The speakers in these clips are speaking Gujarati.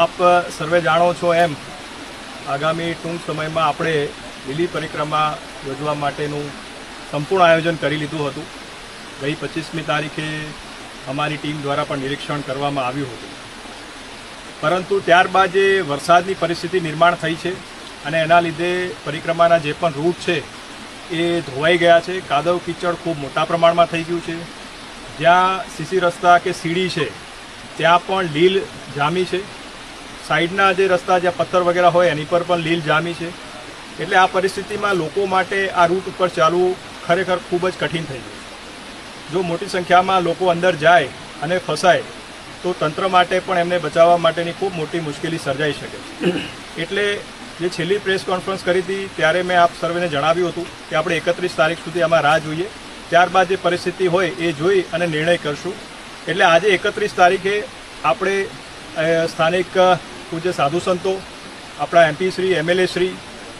આપ સર્વે જાણો છો એમ, આગામી ટૂંક સમયમાં આપણે લીલી પરિક્રમા યોજવા માટેનું સંપૂર્ણ આયોજન કરી લીધું હતું. ગઈ પચીસમી તારીખે અમારી ટીમ દ્વારા પણ નિરીક્ષણ કરવામાં આવ્યું હતું. પરંતુ ત્યારબાદ જે વરસાદની પરિસ્થિતિ નિર્માણ થઈ છે અને એના લીધે પરિક્રમાના જે પણ રૂટ છે એ ધોવાઈ ગયા છે. કાદવ કીચડ ખૂબ મોટા પ્રમાણમાં થઈ ગયું છે. જ્યાં સીસી રસ્તા કે સીડી છે, ત્યાં પણ લીલ જામી છે. સાઈડના જે રસ્તા જ્યાં પથ્થર વગેરે હોય, એની પર પણ લીલ જામી છે. એટલે આ પરિસ્થિતિમાં લોકો માટે આ રૂટ ઉપર ચાલવું ખરેખર ખૂબ જ કઠિન થઈ ગયું. જો મોટી સંખ્યામાં લોકો અંદર જાય અને ફસાય, તો તંત્ર માટે પણ એમને બચાવવા માટેની ખૂબ મોટી મુશ્કેલી સર્જાઈ શકે એટલે જે છેલ્લી પ્રેસ કોન્ફરન્સ કરી હતી, ત્યારે મેં આપ સર્વેને જણાવ્યું હતું કે આપણે એકત્રીસ તારીખ સુધી આમાં રાહ જોઈએ. ત્યારબાદ જે પરિસ્થિતિ હોય, એ જોઈ અને નિર્ણય કરશું. એટલે આજે એકત્રીસ તારીખે આપણે સ્થાનિક પૂજ્ય સાધુ સંતો, આપણા એમપી શ્રી એમએલએ શ્રી,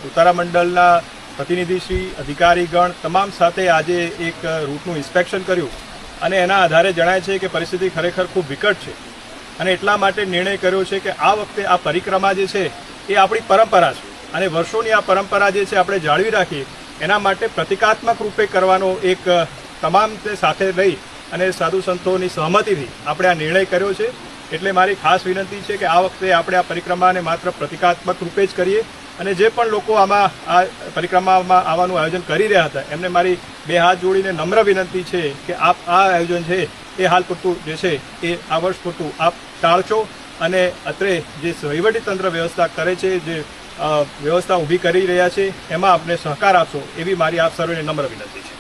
ઉતારા મંડળના પ્રતિનિધિશ્રી અધિકારીગણ તમામ સાથે આજે એક રૂટનું ઇન્સ્પેક્શન કર્યું અને એના આધારે જણાય છે કે પરિસ્થિતિ ખરેખર ખૂબ વિકટ છે અને એટલા માટે નિર્ણય કર્યો છે કે આ વખતે આ પરિક્રમા જે છે એ આપણી પરંપરા છે અને વર્ષોની આ પરંપરા જે છે આપણે જાળવી રાખીએ, એના માટે પ્રતિકાત્મક રૂપે કરવાનો એક તમામ સાથે લઈ અને સાધુ સંતોની સહમતિથી આપણે આ નિર્ણય કર્યો છે. એટલે મારી ખાસ વિનંતી છે કે આ વખતે આપણે આ પરિક્રમાને માત્ર પ્રતિકાત્મક રૂપે જ કરીએ અને જે પણ લોકો આમાં આ પરિક્રમામાં આવવાનું આયોજન કરી રહ્યા હતા, એમને મારી બે હાથ જોડીને નમ્ર વિનંતી છે કે આપ આ આયોજન છે, એ હાલ પૂરતું જે છે, એ આ વર્ષ પૂરતું આપ ટાળશો અને અત્રે જે વહીવટીતંત્ર વ્યવસ્થા કરે છે, જે વ્યવસ્થા ઊભી કરી રહ્યા છે, એમાં આપને સહકાર આપશો, એવી મારી આપ સર્વેને નમ્ર વિનંતી છે.